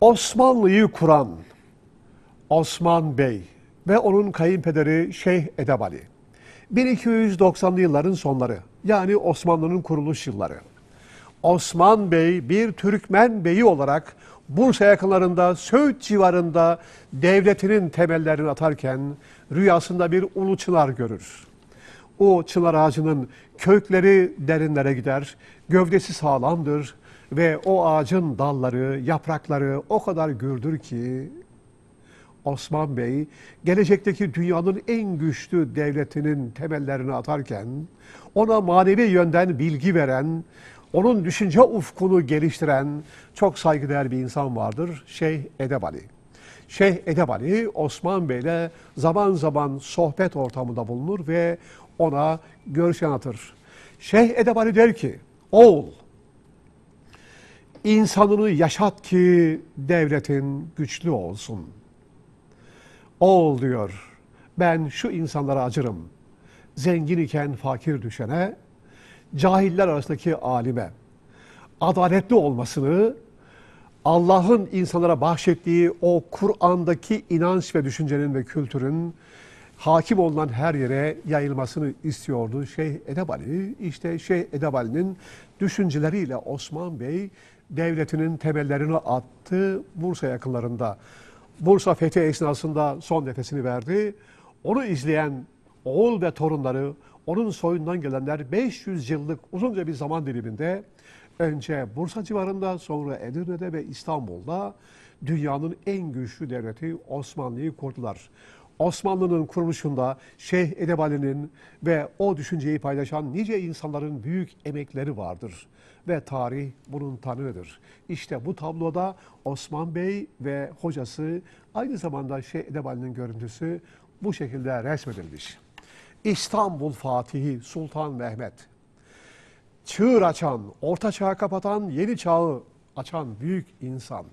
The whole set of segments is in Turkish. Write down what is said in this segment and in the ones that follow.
Osmanlı'yı kuran Osman Bey ve onun kayınpederi Şeyh Edebali. 1290'lı yılların sonları yani Osmanlı'nın kuruluş yılları. Osman Bey bir Türkmen beyi olarak Bursa yakınlarında Söğüt civarında devletinin temellerini atarken rüyasında bir ulu çınar görür. O çınar ağacının kökleri derinlere gider, gövdesi sağlamdır ve o ağacın dalları, yaprakları o kadar gürdür ki Osman Bey gelecekteki dünyanın en güçlü devletinin temellerini atarken ona manevi yönden bilgi veren, onun düşünce ufkunu geliştiren çok saygıdeğer bir insan vardır. Şeyh Edebali. Şeyh Edebali Osman Bey'le zaman zaman sohbet ortamında bulunur ve ona görüş anlatır. Şeyh Edebali der ki, oğul insanını yaşat ki devletin güçlü olsun. Oğul diyor, ben şu insanlara acırım. Zengin iken fakir düşene, cahiller arasındaki alime, adaletli olmasını, Allah'ın insanlara bahşettiği o Kur'an'daki inanç ve düşüncenin ve kültürün hakim olunan her yere yayılmasını istiyordu Şeyh Edebali. İşte Şeyh Edebali'nin düşünceleriyle Osman Bey devletinin temellerini attı Bursa yakınlarında. Bursa fethi esnasında son nefesini verdi. Onu izleyen oğul ve torunları, onun soyundan gelenler 500 yıllık uzunca bir zaman diliminde önce Bursa civarında sonra Edirne'de ve İstanbul'da dünyanın en güçlü devleti Osmanlı'yı kurdular. Osmanlı'nın kuruluşunda Şeyh Edebali'nin ve o düşünceyi paylaşan nice insanların büyük emekleri vardır. Ve tarih bunun tanığıdır. İşte bu tabloda Osman Bey ve hocası aynı zamanda Şeyh Edebali'nin görüntüsü bu şekilde resmedilmiş. İstanbul Fatihi Sultan Mehmet. Çığır açan, orta çağı kapatan, yeni çağı açan büyük insan.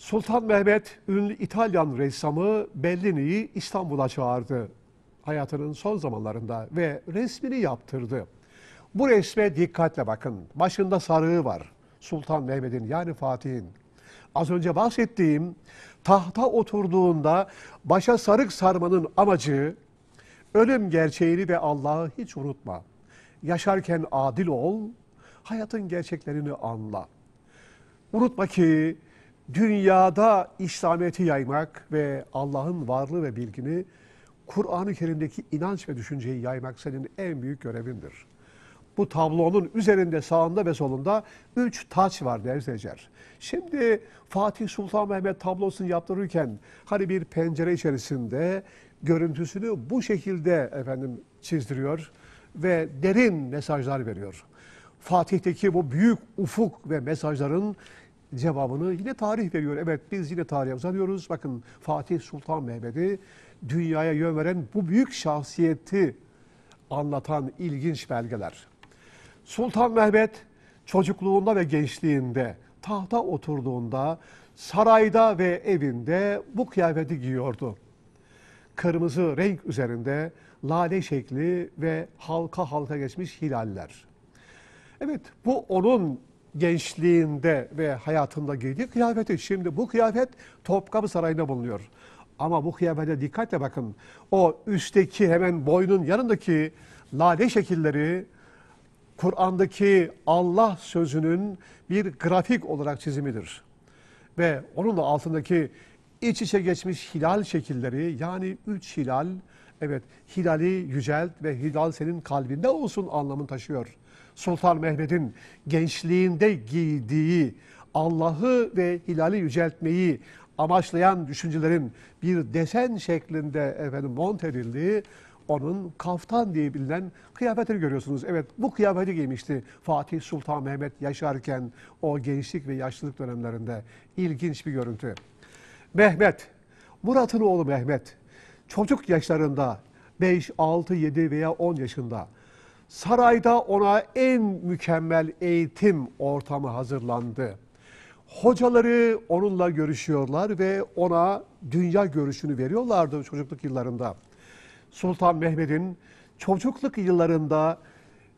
Sultan Mehmet ünlü İtalyan ressamı Bellini'yi İstanbul'a çağırdı hayatının son zamanlarında ve resmini yaptırdı. Bu resme dikkatle bakın. Başında sarığı var. Sultan Mehmet'in yani Fatih'in. Az önce bahsettiğim tahta oturduğunda başa sarık sarmanın amacı ölüm gerçeğini ve Allah'ı hiç unutma. Yaşarken adil ol, hayatın gerçeklerini anla. Unutma ki dünyada İslamiyet'i yaymak ve Allah'ın varlığı ve bilgini Kur'an-ı Kerim'deki inanç ve düşünceyi yaymak senin en büyük görevindir. Bu tablonun üzerinde sağında ve solunda üç taç var Nevzecer. Şimdi Fatih Sultan Mehmet tablosunu yaptırırken hani bir pencere içerisinde görüntüsünü bu şekilde efendim çizdiriyor ve derin mesajlar veriyor. Fatih'teki bu büyük ufuk ve mesajların cevabını yine tarih veriyor. Evet biz yine tarihe uzanıyoruz. Bakın Fatih Sultan Mehmet'i dünyaya yön veren bu büyük şahsiyeti anlatan ilginç belgeler. Sultan Mehmet çocukluğunda ve gençliğinde tahta oturduğunda sarayda ve evinde bu kıyafeti giyiyordu. Kırmızı renk üzerinde lale şekli ve halka halka geçmiş hilaller. Evet bu onun gençliğinde ve hayatında giydiği kıyafeti. Şimdi bu kıyafet Topkapı Sarayı'nda bulunuyor. Ama bu kıyafete dikkatle bakın. O üstteki hemen boynun yanındaki lale şekilleri Kur'an'daki Allah sözünün bir grafik olarak çizimidir. Ve onun da altındaki iç içe geçmiş hilal şekilleri yani üç hilal, evet hilali yücelt ve hilal senin kalbinde olsun anlamını taşıyor. Sultan Mehmet'in gençliğinde giydiği Allah'ı ve hilali yüceltmeyi amaçlayan düşüncelerin bir desen şeklinde efendim mont edildiği onun kaftan diye bilinen kıyafetini görüyorsunuz. Evet bu kıyafeti giymişti Fatih Sultan Mehmet yaşarken o gençlik ve yaşlılık dönemlerinde. ilginç bir görüntü. Mehmet, Murat'ın oğlu Mehmet çocuk yaşlarında 5, 6, 7 veya 10 yaşında sarayda ona en mükemmel eğitim ortamı hazırlandı. Hocaları onunla görüşüyorlar ve ona dünya görüşünü veriyorlardı çocukluk yıllarında. Sultan Mehmet'in çocukluk yıllarında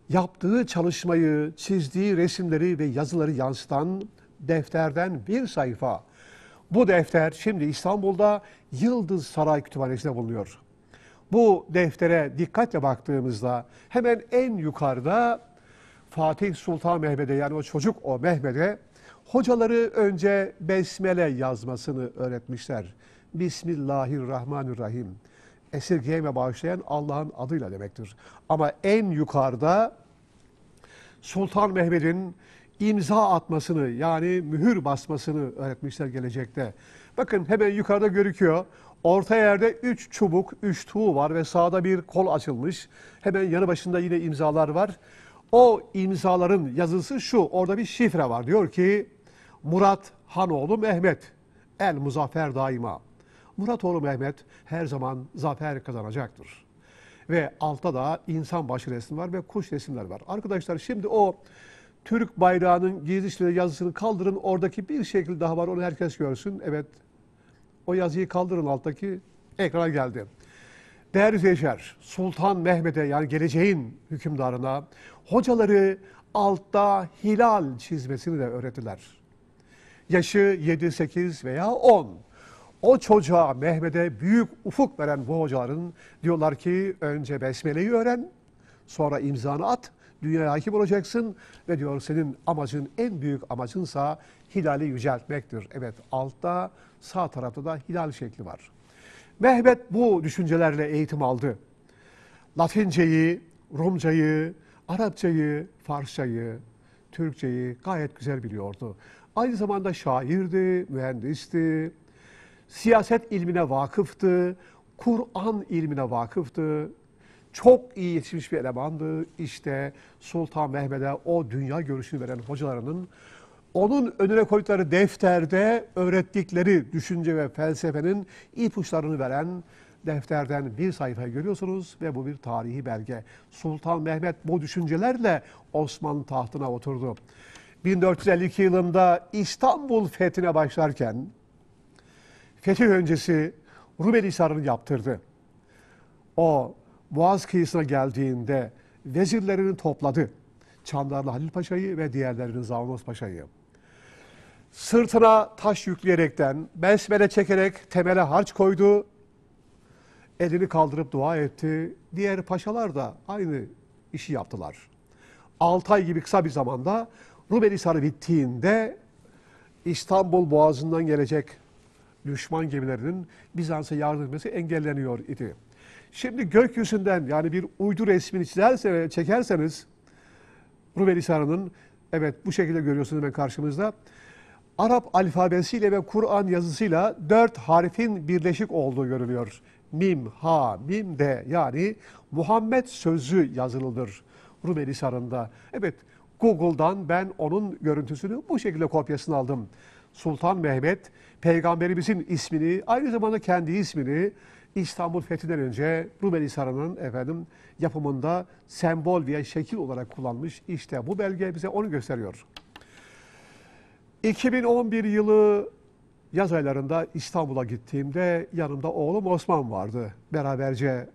yaptığı çalışmayı, çizdiği resimleri ve yazıları yansıtan defterden bir sayfa. Bu defter şimdi İstanbul'da Yıldız Saray Kütüphanesi'nde bulunuyor. Bu deftere dikkatle baktığımızda hemen en yukarıda Fatih Sultan Mehmet'e yani o çocuk o Mehmet'e hocaları önce besmele yazmasını öğretmişler. Bismillahirrahmanirrahim. Esirgeyeme bağışlayan Allah'ın adıyla demektir. Ama en yukarıda Sultan Mehmet'in imza atmasını yani mühür basmasını öğretmişler gelecekte. Bakın hemen yukarıda görüküyor. Orta yerde üç çubuk, üç tuğ var ve sağda bir kol açılmış. Hemen yanı başında yine imzalar var. O imzaların yazısı şu, orada bir şifre var. Diyor ki Murat Hanoğlu Mehmet, el muzaffer daima. Muratoğlu Mehmet her zaman zafer kazanacaktır. Ve altta da insan başı resim var ve kuş resimler var. Arkadaşlar şimdi o Türk bayrağının giyilişleri yazısını kaldırın. Oradaki bir şekil daha var. Onu herkes görsün. Evet. O yazıyı kaldırın alttaki. Ekrana geldi. Değerli izleyiciler, Sultan Mehmet'e yani geleceğin hükümdarına hocaları altta hilal çizmesini de öğrettiler. Yaşı 7, 8 veya 10. O çocuğa Mehmet'e büyük ufuk veren bu hocaların diyorlar ki önce besmeleyi öğren, sonra imzanı at, dünyaya hakim olacaksın ve diyor senin amacın en büyük amacınsa hilali yüceltmektir. Evet altta sağ tarafta da hilal şekli var. Mehmet bu düşüncelerle eğitim aldı. Latinceyi, Rumcayı, Arapçayı, Farsçayı, Türkçeyi gayet güzel biliyordu. Aynı zamanda şairdi, mühendisti, siyaset ilmine vakıftı, Kur'an ilmine vakıftı. Çok iyi yetişmiş bir elemandı. İşte Sultan Mehmet'e o dünya görüşünü veren hocalarının onun önüne koydukları defterde öğrettikleri düşünce ve felsefenin ipuçlarını veren defterden bir sayfayı görüyorsunuz ve bu bir tarihi belge. Sultan Mehmet bu düşüncelerle Osmanlı tahtına oturdu. 1452 yılında İstanbul fethine başlarken fetih öncesi Rumeli Hisarı'nı yaptırdı. O Boğaz kıyısına geldiğinde vezirlerini topladı. Çandarlı Halil Paşa'yı ve diğerlerini Zavnos Paşa'yı. Sırtına taş yükleyerekten, besmele çekerek temele harç koydu. Elini kaldırıp dua etti. Diğer paşalar da aynı işi yaptılar. 6 ay gibi kısa bir zamanda Rumeli Hisarı bittiğinde İstanbul Boğazı'ndan gelecek düşman gemilerinin Bizans'a yardım etmesi engelleniyor idi. Şimdi gökyüzünden yani bir uydu resmini çizerse, çekerseniz Rumeli Hisarı'nın evet bu şekilde görüyorsunuz hemen karşımızda. Arap alfabesiyle ve Kur'an yazısıyla dört harfin birleşik olduğu görülüyor. Mim, ha, mim, de yani Muhammed sözü yazılıdır Rumeli Hisarı'nda. Evet Google'dan ben onun görüntüsünü bu şekilde kopyasını aldım. Sultan Mehmet peygamberimizin ismini aynı zamanda kendi ismini İstanbul fethinden önce Rumeli Sarayı'nın efendim yapımında sembol veya şekil olarak kullanmış. İşte bu belge bize onu gösteriyor. 2011 yılı yaz aylarında İstanbul'a gittiğimde yanımda oğlum Osman vardı. Beraberce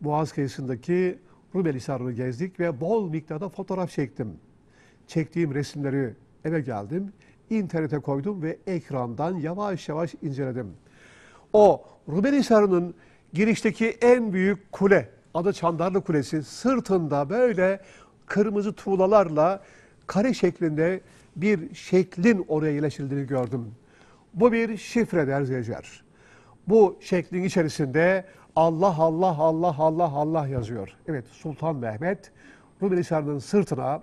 Boğaz kıyısındaki Rumeli Sarayı'nı gezdik ve bol miktarda fotoğraf çektim. Çektiğim resimleri eve geldim, internete koydum ve ekrandan yavaş yavaş inceledim. O Rumeli Sarayı'nın girişteki en büyük kule, adı Çandarlı Kulesi, sırtında böyle kırmızı tuğlalarla kare şeklinde bir şeklin oraya yerleştirildiğini gördüm. Bu bir şifre der izleyiciler. Bu şeklin içerisinde Allah Allah Allah Allah Allah yazıyor. Evet Sultan Mehmet Rumeli Sarayı'nın sırtına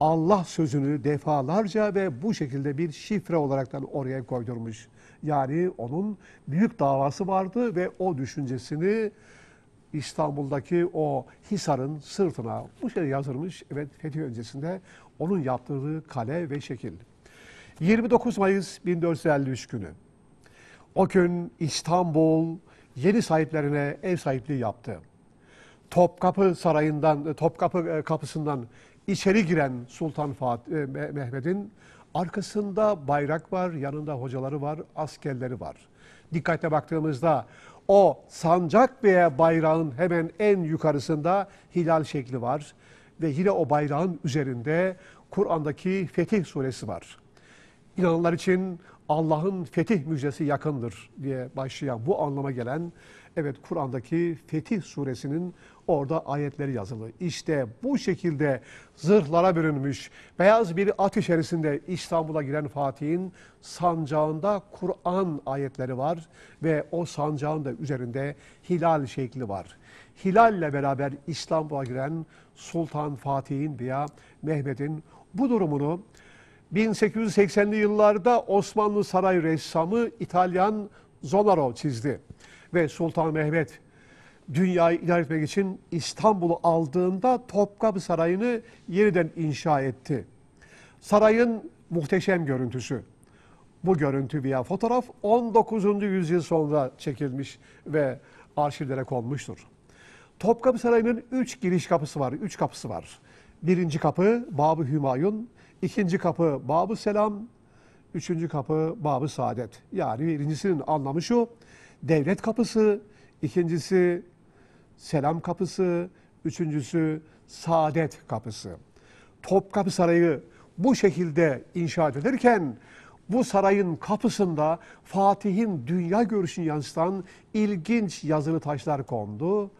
Allah sözünü defalarca ve bu şekilde bir şifre olaraktan oraya koydurmuş. Yani onun büyük davası vardı ve o düşüncesini İstanbul'daki o Hisar'ın sırtına bu şekilde yazılmış. Evet fetih öncesinde onun yaptırdığı kale ve şekil. 29 Mayıs 1453 günü. O gün İstanbul yeni sahiplerine ev sahipliği yaptı. Topkapı Sarayı'ndan, Topkapı kapısından içeri giren Sultan Fatih Mehmet'in arkasında bayrak var, yanında hocaları var, askerleri var. Dikkatle baktığımızda o sancak veya bayrağın hemen en yukarısında hilal şekli var ve yine o bayrağın üzerinde Kur'an'daki Fetih suresi var. İnananlar için Allah'ın fetih müjdesi yakındır diye başlayan bu anlama gelen evet Kur'an'daki Fetih suresinin orada ayetleri yazılı. İşte bu şekilde zırhlara bürünmüş beyaz bir at içerisinde İstanbul'a giren Fatih'in sancağında Kur'an ayetleri var ve o sancağın da üzerinde hilal şekli var. Hilalle beraber İstanbul'a giren Sultan Fatih'in veya Mehmet'in bu durumunu 1880'li yıllarda Osmanlı saray ressamı İtalyan Zonaro çizdi. Ve Sultan Mehmet dünyayı idare etmek için İstanbul'u aldığında Topkapı Sarayı'nı yeniden inşa etti. Sarayın muhteşem görüntüsü. Bu görüntü veya fotoğraf 19. yüzyıl sonra çekilmiş ve arşivlere konmuştur. Topkapı Sarayı'nın üç giriş kapısı var, üç kapısı var. Birinci kapı Babı Hümayun, ikinci kapı Babı Selam, üçüncü kapı Babı Saadet. Yani birincisinin anlamı şu, devlet kapısı, ikincisi selam kapısı, üçüncüsü saadet kapısı. Topkapı Sarayı bu şekilde inşa edilirken bu sarayın kapısında Fatih'in dünya görüşünü yansıtan ilginç yazılı taşlar kondu.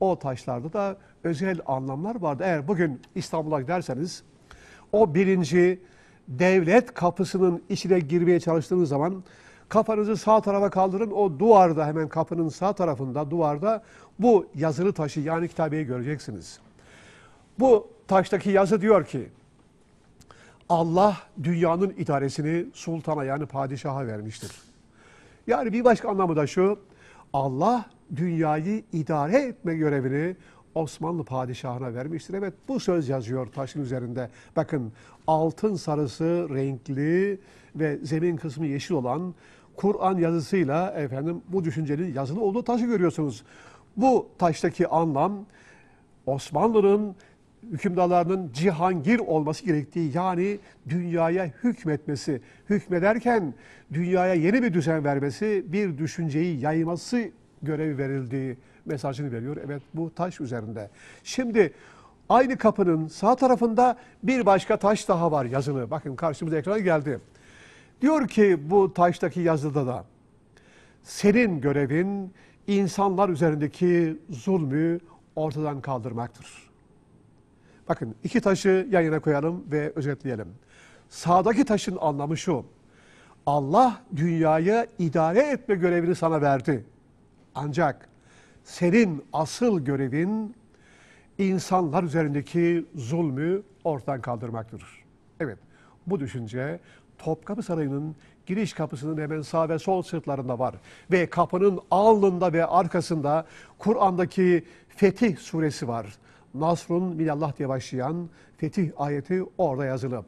O taşlarda da özel anlamlar vardı. Eğer bugün İstanbul'a giderseniz o birinci devlet kapısının içine girmeye çalıştığınız zaman kafanızı sağ tarafa kaldırın. O duvarda hemen kapının sağ tarafında duvarda bu yazılı taşı yani kitabeyi göreceksiniz. Bu taştaki yazı diyor ki Allah dünyanın idaresini sultana yani padişaha vermiştir. Yani bir başka anlamı da şu. Allah dünyayı idare etme görevini Osmanlı padişahına vermiştir. Evet bu söz yazıyor taşın üzerinde. Bakın altın sarısı renkli ve zemin kısmı yeşil olan Kur'an yazısıyla efendim bu düşüncenin yazılı olduğu taşı görüyorsunuz. Bu taştaki anlam Osmanlı'nın hükümdarlarının cihangir olması gerektiği yani dünyaya hükmetmesi, hükmederken dünyaya yeni bir düzen vermesi, bir düşünceyi yayması görevi verildiği mesajını veriyor. Evet bu taş üzerinde. Şimdi aynı kapının sağ tarafında bir başka taş daha var yazılı. Bakın karşımıza ekrana geldi. Diyor ki bu taştaki yazıda da senin görevin insanlar üzerindeki zulmü ortadan kaldırmaktır. Bakın iki taşı yan yana koyalım ve özetleyelim. Sağdaki taşın anlamı şu. Allah dünyayı idare etme görevini sana verdi. Ancak senin asıl görevin insanlar üzerindeki zulmü ortadan kaldırmaktır. Evet, bu düşünce Topkapı Sarayı'nın giriş kapısının hemen sağ ve sol sırtlarında var. Ve kapının alnında ve arkasında Kur'an'daki Fetih suresi var. Nasrun minallah diye başlayan Fetih ayeti orada yazılı.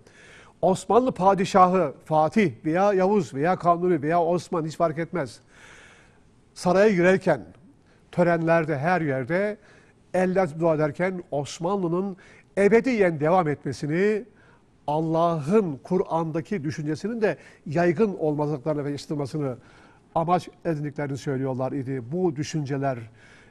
Osmanlı padişahı Fatih veya Yavuz veya Kanuni veya Osman hiç fark etmez. Saraya girerken törenlerde her yerde eller dua ederken Osmanlı'nın ebediyen devam etmesini Allah'ın Kur'an'daki düşüncesinin de yaygın olmazlıklarına ve yaşatılmasını amaç edindiklerini söylüyorlar idi. Bu düşünceler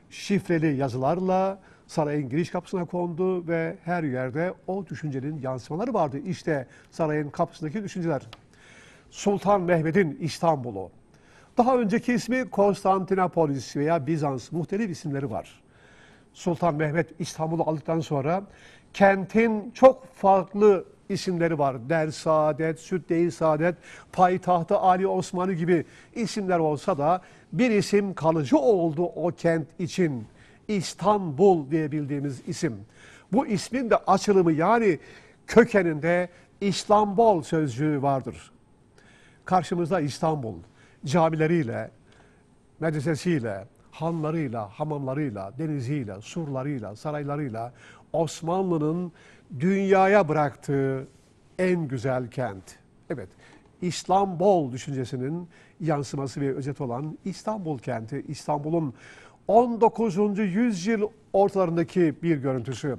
şifreli yazılarla sarayın giriş kapısına kondu ve her yerde o düşüncenin yansımaları vardı. İşte sarayın kapısındaki düşünceler. Sultan Mehmet'in İstanbul'u. Daha önceki ismi Konstantinopolis veya Bizans muhtelif isimleri var. Sultan Mehmet İstanbul'u aldıktan sonra kentin çok farklı isimleri var. Der Saadet, Südde-i Saadet, Payitahtı Ali Osmanlı gibi isimler olsa da bir isim kalıcı oldu o kent için. İstanbul diye bildiğimiz isim. Bu ismin de açılımı yani kökeninde İstanbul sözcüğü vardır. Karşımızda İstanbul camileriyle, medresesiyle, hanlarıyla, hamamlarıyla, deniziyle, surlarıyla, saraylarıyla Osmanlı'nın dünyaya bıraktığı en güzel kent. Evet, İstanbul düşüncesinin yansıması ve özet olan İstanbul kenti, İstanbul'un 19. yüzyıl ortalarındaki bir görüntüsü.